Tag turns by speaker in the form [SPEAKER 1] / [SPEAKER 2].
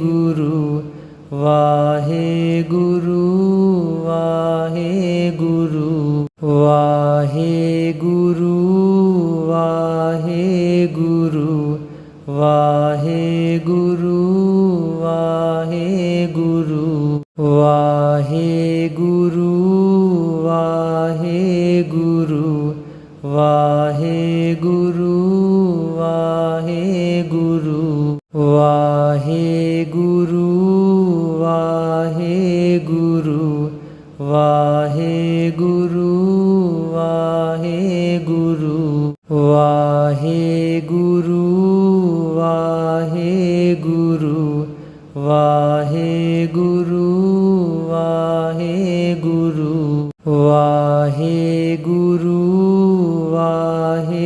[SPEAKER 1] gu